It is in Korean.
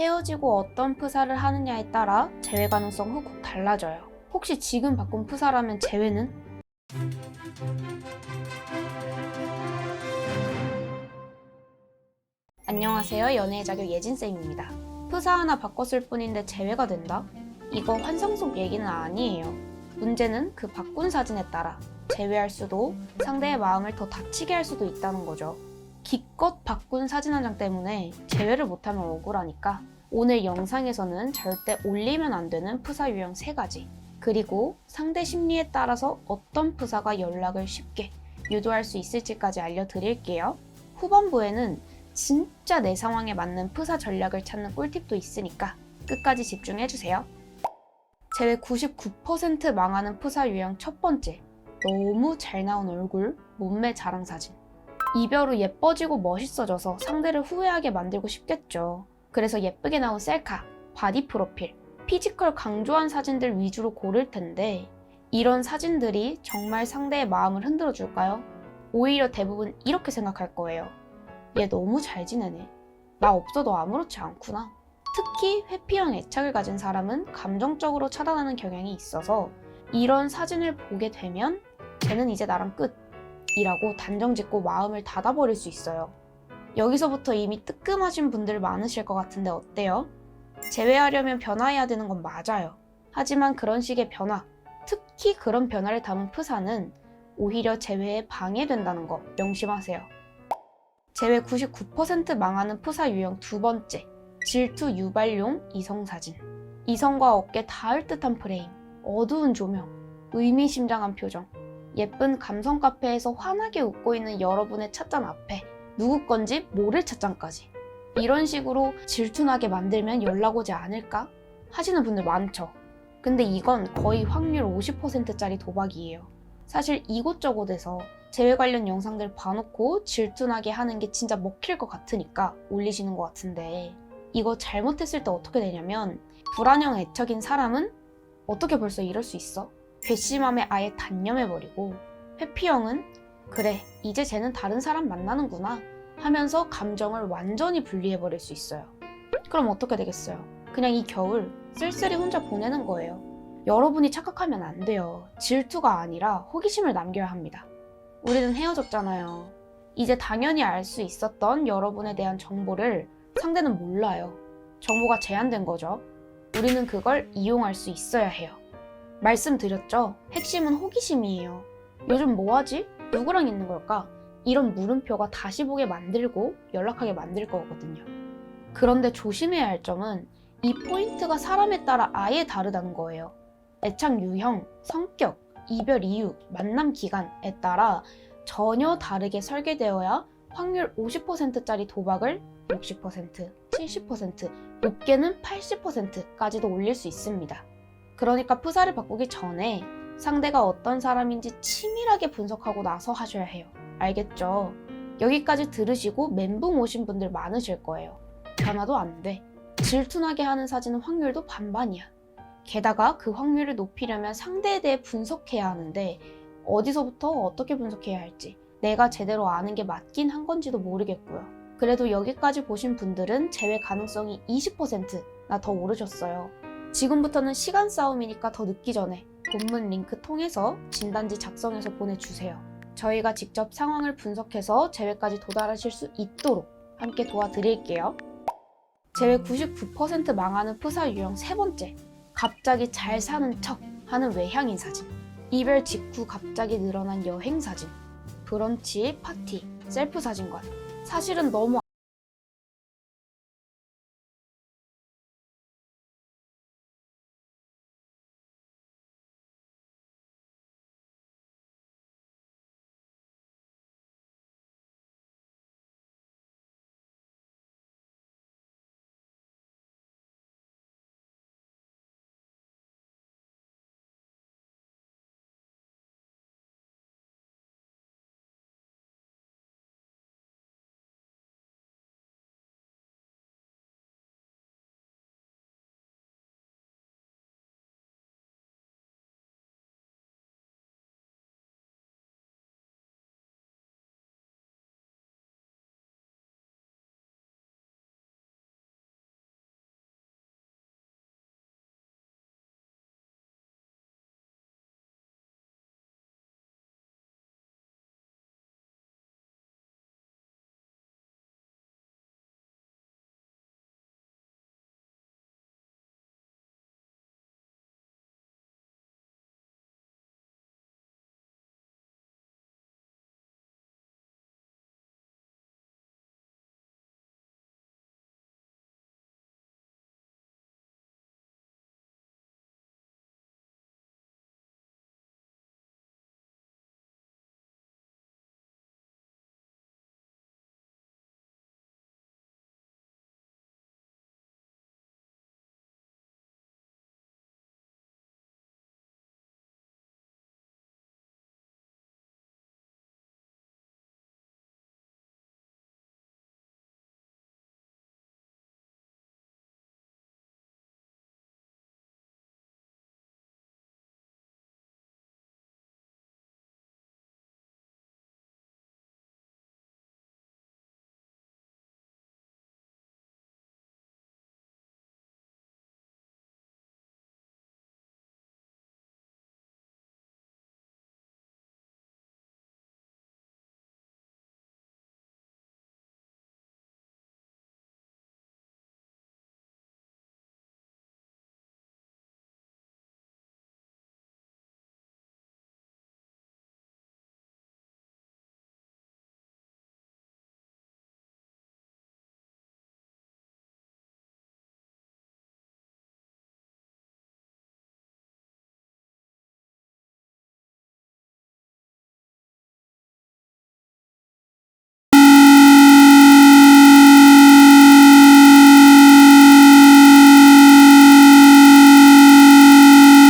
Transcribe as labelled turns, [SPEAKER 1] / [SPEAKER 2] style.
[SPEAKER 1] 헤어지고 어떤 프사를 하느냐에 따라 재회 가능성 훅훅 달라져요. 혹시 지금 바꾼 프사라면 재회는? 안녕하세요. 연애의 자격 예진쌤입니다. 프사 하나 바꿨을 뿐인데 재회가 된다? 이거 환상 속 얘기는 아니에요. 문제는 그 바꾼 사진에 따라 재회할 수도 상대의 마음을 더 다치게 할 수도 있다는 거죠. 기껏 바꾼 사진 한 장 때문에 재회를 못하면 억울하니까 오늘 영상에서는 절대 올리면 안 되는 프사 유형 3가지 그리고 상대 심리에 따라서 어떤 프사가 연락을 쉽게 유도할 수 있을지까지 알려드릴게요. 후반부에는 진짜 내 상황에 맞는 프사 전략을 찾는 꿀팁도 있으니까 끝까지 집중해주세요. 제외 99% 망하는 프사 유형 첫 번째. 너무 잘 나온 얼굴, 몸매 자랑 사진. 이별 후 예뻐지고 멋있어져서 상대를 후회하게 만들고 싶겠죠. 그래서 예쁘게 나온 셀카, 바디 프로필, 피지컬 강조한 사진들 위주로 고를 텐데 이런 사진들이 정말 상대의 마음을 흔들어 줄까요? 오히려 대부분 이렇게 생각할 거예요. 얘 너무 잘 지내네. 나 없어도 아무렇지 않구나. 특히 회피형 애착을 가진 사람은 감정적으로 차단하는 경향이 있어서 이런 사진을 보게 되면 쟤는 이제 나랑 끝. 이라고 단정 짓고 마음을 닫아버릴 수 있어요. 여기서부터 이미 뜨끔하신 분들 많으실 것 같은데 어때요? 제외하려면 변화해야 되는 건 맞아요. 하지만 그런 식의 변화, 특히 그런 변화를 담은 프사는 오히려 제외에 방해된다는 거 명심하세요. 제외 99% 망하는 프사 유형 두 번째, 질투 유발용 이성 사진. 이성과 어깨 닿을 듯한 프레임, 어두운 조명, 의미심장한 표정, 예쁜 감성 카페에서 환하게 웃고 있는 여러분의 찻잔 앞에 누구 건지 모를 찻잔까지 이런 식으로 질투나게 만들면 연락 오지 않을까 하시는 분들 많죠. 근데 이건 거의 확률 50%짜리 도박이에요. 사실 이곳저곳에서 재회 관련 영상들 봐놓고 질투나게 하는 게 진짜 먹힐 것 같으니까 올리시는 것 같은데 이거 잘못했을 때 어떻게 되냐면 불안형 애척인 사람은 어떻게 벌써 이럴 수 있어? 괘씸함에 아예 단념해버리고 회피형은 그래 이제 쟤는 다른 사람 만나는구나 하면서 감정을 완전히 분리해버릴 수 있어요. 그럼 어떻게 되겠어요? 그냥 이 겨울 쓸쓸히 혼자 보내는 거예요. 여러분이 착각하면 안 돼요. 질투가 아니라 호기심을 남겨야 합니다. 우리는 헤어졌잖아요. 이제 당연히 알 수 있었던 여러분에 대한 정보를 상대는 몰라요. 정보가 제한된 거죠. 우리는 그걸 이용할 수 있어야 해요. 말씀드렸죠? 핵심은 호기심이에요. 요즘 뭐하지? 누구랑 있는 걸까? 이런 물음표가 다시 보게 만들고 연락하게 만들 거거든요. 그런데 조심해야 할 점은 이 포인트가 사람에 따라 아예 다르다는 거예요. 애착 유형, 성격, 이별 이유, 만남 기간에 따라 전혀 다르게 설계되어야 확률 50%짜리 도박을 60%, 70%, 높게는 80%까지도 올릴 수 있습니다. 그러니까 프사를 바꾸기 전에 상대가 어떤 사람인지 치밀하게 분석하고 나서 하셔야 해요. 알겠죠? 여기까지 들으시고 멘붕 오신 분들 많으실 거예요. 변화도 안 돼. 질투나게 하는 사진은 확률도 반반이야. 게다가 그 확률을 높이려면 상대에 대해 분석해야 하는데 어디서부터 어떻게 분석해야 할지 내가 제대로 아는 게 맞긴 한 건지도 모르겠고요. 그래도 여기까지 보신 분들은 제외 가능성이 20%나 더 오르셨어요. 지금부터는 시간 싸움이니까 더 늦기 전에 본문 링크 통해서 진단지 작성해서 보내주세요. 저희가 직접 상황을 분석해서 재회까지 도달하실 수 있도록 함께 도와드릴게요. 재회 99% 망하는 프사 유형 세 번째. 갑자기 잘 사는 척 하는 외향인 사진. 이별 직후 갑자기 늘어난 여행 사진. 브런치, 파티, 셀프 사진관. 사실은 너무